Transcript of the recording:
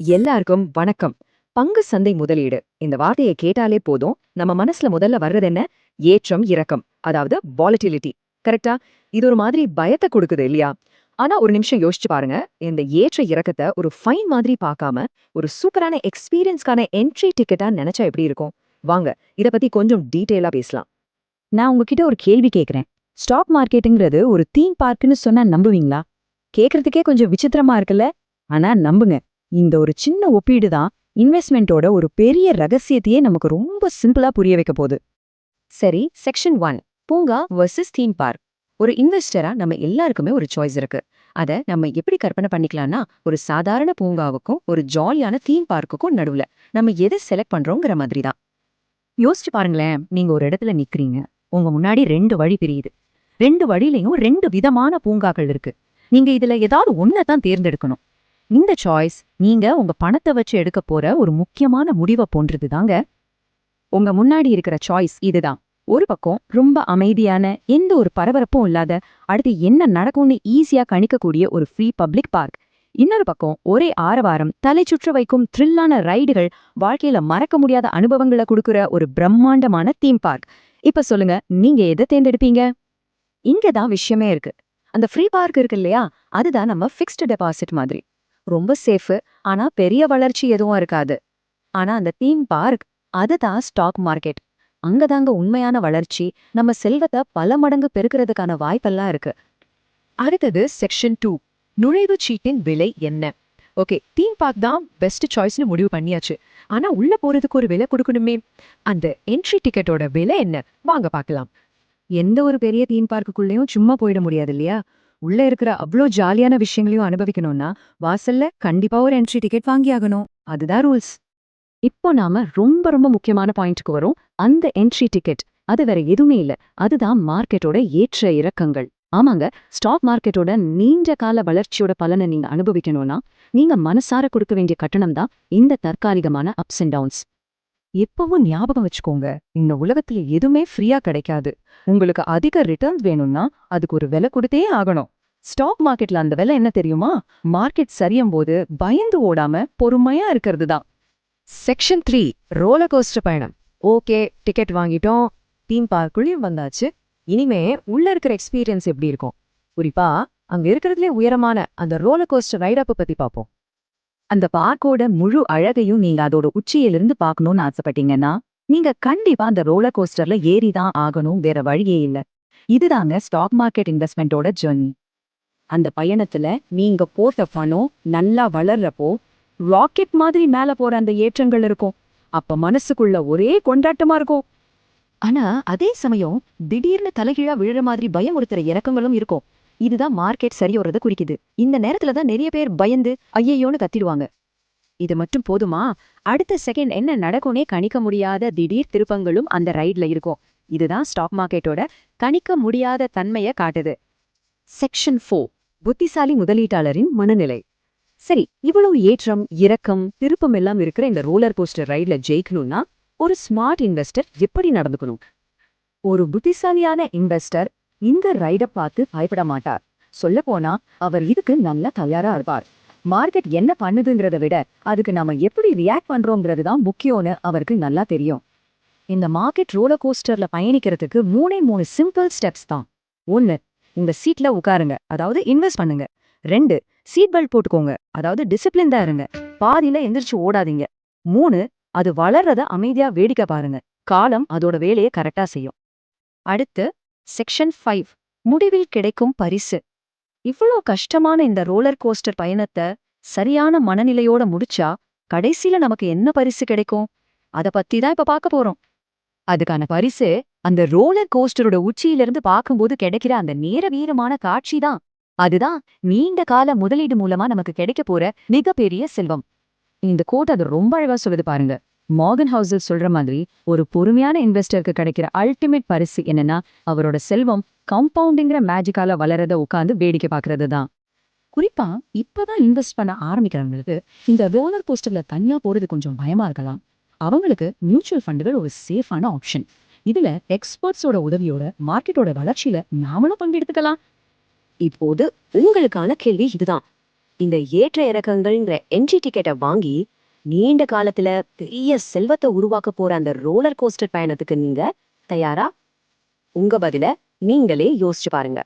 எல்லாருக்கும் வணக்கம். பங்கு சந்தை முதலீடு. இந்த வார்த்தையை கேட்டாலே போதும். நம்ம மனசுல முதல்ல வர்றது என்ன? ஏற்றம் இறக்கம். அதாவது வாலட்டிலிட்டி கரெக்டா இது ஒரு மாதிரி பயத்தை கொடுக்குது இல்லையா? ஆனா ஒரு நிமிஷம் யோசிச்சு பாருங்க. இந்த ஏற்ற இறக்கத்தை ஒரு ஃபைன் மாதிரி பார்க்காம ஒரு சூப்பரான எக்ஸ்பீரியன்ஸ்க்கான என்ட்ரி டிக்கெட்டா நினைச்சா எப்படி இருக்கும்? வாங்க இத பத்தி கொஞ்சம் டீட்டெயிலா பேசலாம். நான் உங்ககிட்ட ஒரு கேள்வி கேக்குறேன். ஸ்டாக் மார்க்கெட்டுங்கிறது ஒரு தீம் பார்க்குன்னு சொன்னா நம்புவீங்களா? கேக்குறதுக்கே கொஞ்சம் விசித்திரமா இருக்குல்ல? ஆனா நம்புங்க. இந்த ஒரு சின்ன ஒப்பீடு தான் இன்வெஸ்ட்மெண்ட்டோட ஒரு பெரிய ரகசியத்தையே நமக்கு ரொம்ப சிம்பிளா புரிய வைக்க போகுது. சரி செக்ஷன் ஒன் பூங்கா வர்சஸ் தீம் பார்க் ஒரு இன்வெஸ்டரா நம்ம எல்லாருக்குமே ஒரு சாய்ஸ் இருக்கு. அத நம்ம எப்படி கற்பனை பண்ணிக்கலாம்னா ஒரு சாதாரண பூங்காவுக்கும் ஒரு ஜாலியான தீம் பார்க்குக்கும் நடுவுல நம்ம எதை செலக்ட் பண்றோங்கிற மாதிரி தான். யோசிச்சு பாருங்களேன் நீங்க ஒரு இடத்துல நிக்கிறீங்க உங்க முன்னாடி ரெண்டு வழி பிரியுது ரெண்டு வழியிலையும் ரெண்டு விதமான பூங்காக்கள் இருக்கு. நீங்க இதுல ஏதாவது ஒன்னை தான் தேர்ந்தெடுக்கணும். இந்த சாய்ஸ் நீங்க உங்க பணத்தை வச்சு எடுக்க போற ஒரு முக்கியமான முடிவை போன்றது தாங்க. உங்க முன்னாடி இருக்கிற சாய்ஸ் இதுதான். ஒரு பக்கம் ரொம்ப அமைதியான எந்த ஒரு பரபரப்பும் இல்லாத அடுத்து என்ன நடக்கும்னு ஈஸியா கணிக்கக்கூடிய ஒரு ஃப்ரீ பப்ளிக் பார்க் இன்னொரு பக்கம் ஒரே ஆரவாரம் தலை சுற்ற வைக்கும் த்ரில்லான ரைடுகள் வாழ்க்கையில மறக்க முடியாத அனுபவங்களை கொடுக்குற ஒரு பிரம்மாண்டமான தீம் பார்க் இப்ப சொல்லுங்க நீங்க எதை தேர்ந்தெடுப்பீங்க? இங்கதான் விஷயமே இருக்கு. அந்த ஃப்ரீ பார்க் இருக்கு இல்லையா? அதுதான் நம்ம ஃபிக்ஸ்டு டெபாசிட் மாதிரி. ரொம்ப சேஃபு ஆனா பெரிய வளர்ச்சி எதுவும் இருக்காது. ஆனா அந்த தீம் பார்க் அதுதான் ஸ்டாக் மார்க்கெட் அங்கதாங்க உண்மையான வளர்ச்சி. நம்ம செல்வத்தை பல மடங்கு பெருக்கிறதுக்கான வாய்ப்பெல்லாம் இருக்கு. அடுத்தது செக்ஷன் டூ நுழைவு சீட்டின் விலை என்ன? ஓகே தீம் பார்க் தான் பெஸ்ட் சாய்ஸ்னு முடிவு பண்ணியாச்சு. ஆனா உள்ள போறதுக்கு ஒரு விலை கொடுக்கணுமே. அந்த என்ட்ரி டிக்கெட்டோட விலை என்ன? வாங்க பார்க்கலாம். எந்த ஒரு பெரிய தீம் பார்க்குள்ளேயும் சும்மா போயிட முடியாது இல்லையா? உள்ள இருக்கிற அவ்வளோ ஜாலியான விஷயங்களையும் அனுபவிக்கணும்னா வாசல்ல கண்டிப்பா ஒரு என்ட்ரி டிக்கெட் வாங்கி ஆகணும் அதுதான் ரூல்ஸ் இப்போ நாம ரொம்ப ரொம்ப முக்கியமான பாயிண்ட்க்கு வரும். அந்த என்ட்ரி டிக்கெட் அது வேற எதுவுமே இல்ல. அதுதான் மார்க்கெட்டோட ஏற்ற இறக்கங்கள். ஆமாங்க ஸ்டாக் மார்க்கெட்டோட நீண்ட கால வளர்ச்சியோட பலனை நீங்க அனுபவிக்கணும்னா நீங்க மனசார கொடுக்க வேண்டிய கட்டணம் தான் இந்த தற்காலிகமான அப்ஸ் அண்ட் டவுன்ஸ் எப்பவும் ஞாபகம் வச்சுக்கோங்க இந்த உலகத்துல எதுவுமே ஃப்ரீயா கிடைக்காது. உங்களுக்கு அதிக ரிட்டர்ன்ஸ் வேணும்னா அதுக்கு ஒரு விலை கொடுத்தே ஆகணும். ஸ்டாக் மார்க்கெட்ல அந்த விலை என்ன தெரியுமா? மார்க்கெட் சரியும் போது பயந்து ஓடாம பொறுமையா இருக்கிறது தான் செக்ஷன் த்ரீ ரோலர் கோஸ்டர் பயணம். ஓகே டிக்கெட் வாங்கிட்டோம். தீம் பார்க்குள்ளேயும் வந்தாச்சு. இனிமே உள்ள இருக்கிற எக்ஸ்பீரியன்ஸ் எப்படி இருக்கும்? குறிப்பா அங்க இருக்கிறதுலே உயரமான அந்த ரோலர் கோஸ்டர் ரைடப்பை பத்தி பார்ப்போம். அந்த பார்க்கோட முழு அழகையும் நீங்க அதோட உச்சியிலிருந்து பார்க்கணும்னு ஆசைப்பட்டீங்கன்னா நீங்க கண்டிப்பா அந்த ரோலர் கோஸ்டர்ல ஏறி தான் ஆகணும் வேற வழியே இல்ல. இதுதாங்க ஸ்டாக் மார்க்கெட் இன்வெஸ்ட்மெண்ட்டோட ஜேர்னி அந்த பயணத்துல நீங்க போட்ட பணம் நல்லா வளர்றப்போ ராக்கெட் மாதிரி மேல போற அந்த ஏற்றங்கள் இருக்கும். அப்ப மனசுக்குள்ள ஒரே கொண்டாட்டமா இருக்கும். ஆனா அதே சமயம் திடீர்னு தலைகீழா விழுற மாதிரி பயமுறுத்துற இறக்கங்களும் இருக்கும். இதுதான் மார்க்கெட் சரியோறத குறிக்குது. இந்த நேரத்துல தான் நிறைய பேர் பயந்து ஐயையோன்னு கத்திடுவாங்க. இது மட்டும் போதுமா? அடுத்த செகண்ட் என்ன நடக்கும்னே கணிக்க முடியாத திடீர் திருப்பங்களும் அந்த ரைட்ல இருக்கும். இதுதான் ஸ்டாக் மார்க்கெட்டோட கணிக்க முடியாத தன்மையை காட்டுது. செக்ஷன் ஃபோர் புத்திசாலி முதலீட்டாளரின் மனநிலை. சரி இவ்வளவு ஏற்றம் இரக்கம் திருப்பம் எல்லாம் இருக்கிற இந்த ரோலர் கோஸ்டர் ரைட்ல ஜெயிக்கணும்னா ஒரு ஸ்மார்ட் இன்வெஸ்டர் எப்படி நடந்துக்கணும்? ஒரு புத்திசாலியான இன்வெஸ்டர் இந்த ரைட பார்த்து பயப்பட மாட்டார். சொல்ல போனா அவர் இதுக்கு நல்லா தயாரா இருப்பார். மார்க்கெட் என்ன பண்ணுதுங்கிறத விட அதுக்கு நாம எப்படி ரியாக்ட் பண்றோங்கிறது தான் முக்கியம்னு அவருக்கு நல்லா தெரியும். இந்த மார்க்கெட் ரோலர் கோஸ்டர்ல பயணிக்கிறதுக்கு மூணே மூணு சிம்பிள் ஸ்டெப்ஸ் தான். ஒன்னு உங்க சீட்ல உட்காருங்க. அதாவது இன்வெஸ்ட் பண்ணுங்க. ரெண்டு சீட் பெல்ட் போட்டுக்கோங்க. அதாவது டிசிப்ளின் தான் இருங்க. பாதியில எந்திரிச்சு ஓடாதீங்க. மூணு அது வளர்றத அமைதியா வேடிக்கை பாருங்க. காலம் அதோட வேலையை கரெக்டா செய்யும். அடுத்து செக்ஷன் ஃபைவ் முடிவில் கிடைக்கும் பரிசு. இவ்வளோ கஷ்டமான இந்த ரோலர் கோஸ்டர் பயணத்தை சரியான மனநிலையோட முடிச்சா கடைசியில நமக்கு என்ன பரிசு கிடைக்கும்? அத பத்தி தான் இப்ப பார்க்க போறோம். அதுக்கான பரிசு அந்த ரோலர் கோஸ்டரோட உச்சியிலிருந்து பார்க்கும்போது கிடைக்கிற அந்த நேர வீரமான காட்சி தான். அதுதான் நீண்ட கால முதலீடு மூலமா நமக்கு கிடைக்க போற மிகப்பெரிய செல்வம். இந்த கோட் அது ரொம்ப அழகா சொல்லுது பாருங்க. மார்கன் ஹவுஸில் சொல்ற மாதிரி ஒரு பொறுமையான இன்வெஸ்டருக்கு கிடைக்கிற அல்டிமேட் பரிசு என்னன்னா அவரோட செல்வம் கம்பவுண்டிங்கிற மேஜிக்கால வளரத உட்காந்து வேடிக்கை பார்க்கறது தான். குறிப்பா இப்பதான் இன்வெஸ்ட் பண்ண ஆரம்பிக்கிறவங்களுக்கு இந்த ரோலர் கோஸ்டர்ல தனியா போறது கொஞ்சம் பயமா இருக்கலாம். அவங்களுக்கு மியூச்சுவல் ஃபண்டுகள் ஒரு சேஃபான ஆப்ஷன் இதுல எக்ஸ்பர்ட்ஸோட உதவியோட மார்க்கெட்டோட வளர்ச்சியில நாமளும் பங்கெடுத்துக்கலாம் இப்போது உங்களுக்கான கேள்வி இதுதான். இந்த ஏற்ற இறக்கங்கள்ங்கிற என்ட்ரி டிக்கெட்டை வாங்கி நீண்ட காலத்துல பெரிய செல்வத்தை உருவாக்க போற அந்த ரோலர் கோஸ்டர் பயணத்துக்கு நீங்க தயாரா? உங்க பதில நீங்களே யோசிச்சு பாருங்க.